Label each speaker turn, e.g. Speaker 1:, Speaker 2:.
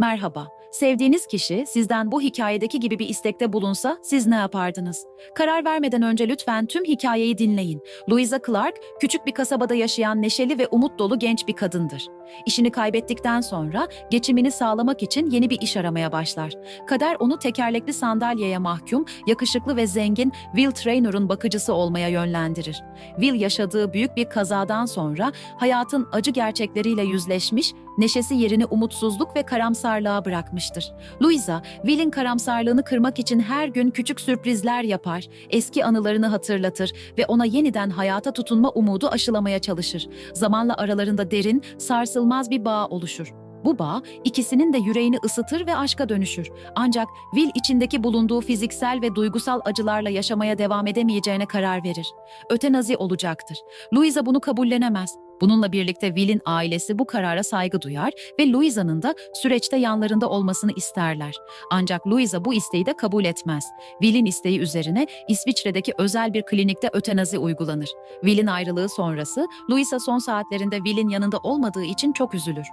Speaker 1: Merhaba. Sevdiğiniz kişi sizden bu hikayedeki gibi bir istekte bulunsa siz ne yapardınız? Karar vermeden önce lütfen tüm hikayeyi dinleyin. Louisa Clark, küçük bir kasabada yaşayan neşeli ve umut dolu genç bir kadındır. İşini kaybettikten sonra geçimini sağlamak için yeni bir iş aramaya başlar. Kader onu tekerlekli sandalyeye mahkum, yakışıklı ve zengin Will Trainor'un bakıcısı olmaya yönlendirir. Will yaşadığı büyük bir kazadan sonra hayatın acı gerçekleriyle yüzleşmiş, neşesi yerini umutsuzluk ve karamsarlığa bırakmıştır. Louisa, Will'in karamsarlığını kırmak için her gün küçük sürprizler yapar, eski anılarını hatırlatır ve ona yeniden hayata tutunma umudu aşılamaya çalışır. Zamanla aralarında derin, sarsılmaz bir bağ oluşur. Bu bağ ikisinin de yüreğini ısıtır ve aşka dönüşür. Ancak Will içindeki bulunduğu fiziksel ve duygusal acılarla yaşamaya devam edemeyeceğine karar verir. Ötenazi olacaktır. Louisa bunu kabullenemez. Bununla birlikte Will'in ailesi bu karara saygı duyar ve Louisa'nın da süreçte yanlarında olmasını isterler. Ancak Louisa bu isteği de kabul etmez. Will'in isteği üzerine İsviçre'deki özel bir klinikte ötenazi uygulanır. Will'in ayrılığı sonrası Louisa son saatlerinde Will'in yanında olmadığı için çok üzülür.